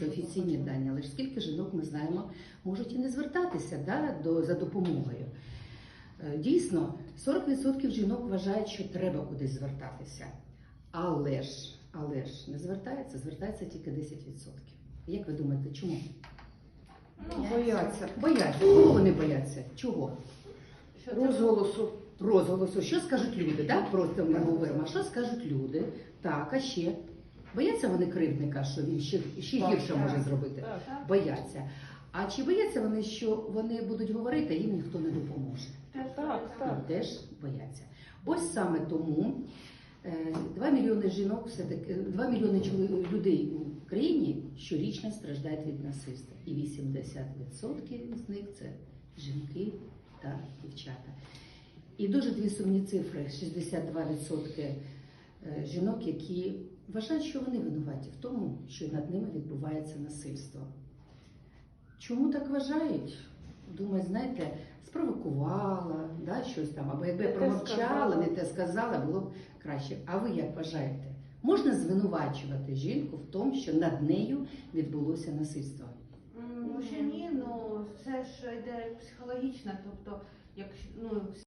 Це офіційні дані. Але ж скільки жінок ми знаємо, можуть і не звертатися да, до, за допомогою. Е, Дійсно, 40% жінок вважають, що треба кудись звертатися. Але ж, але ж не звертаються, звертається тільки 10%. Як ви думаєте, чому? Ну, бояться. Бояться. Кого вони бояться? Чого? Що розголосу. Розголосу. Що скажуть люди? Да? Просто ми говоримо. а Що скажуть люди? Так, а ще. Бояться вони кривдника, що він ще, ще гірше так. може зробити. Так. Так, Бояться. А чи бояться вони, що вони будуть говорити, а їм ніхто не допоможе? Так, так. Теж бояться. Ось саме тому 2 мільйони жінок, все таки 2 мільйони людей у країні щорічно страждають від насильства. І 80% з них це жінки та дівчата. І дуже дві сумні цифри: 62% е, жінок, які вважають, що вони винуваті в тому, що над ними відбувається насильство. Чому так вважають? Думаю, знаєте, спровокувала, да, щось там, або якби Не те промовчала, не те сказала, було б краще. А ви як вважаєте? Можна звинувачувати жінку в тому, що над нею відбулося насильство? Може ні, ну це ж йде психологічно, тобто, якщо ну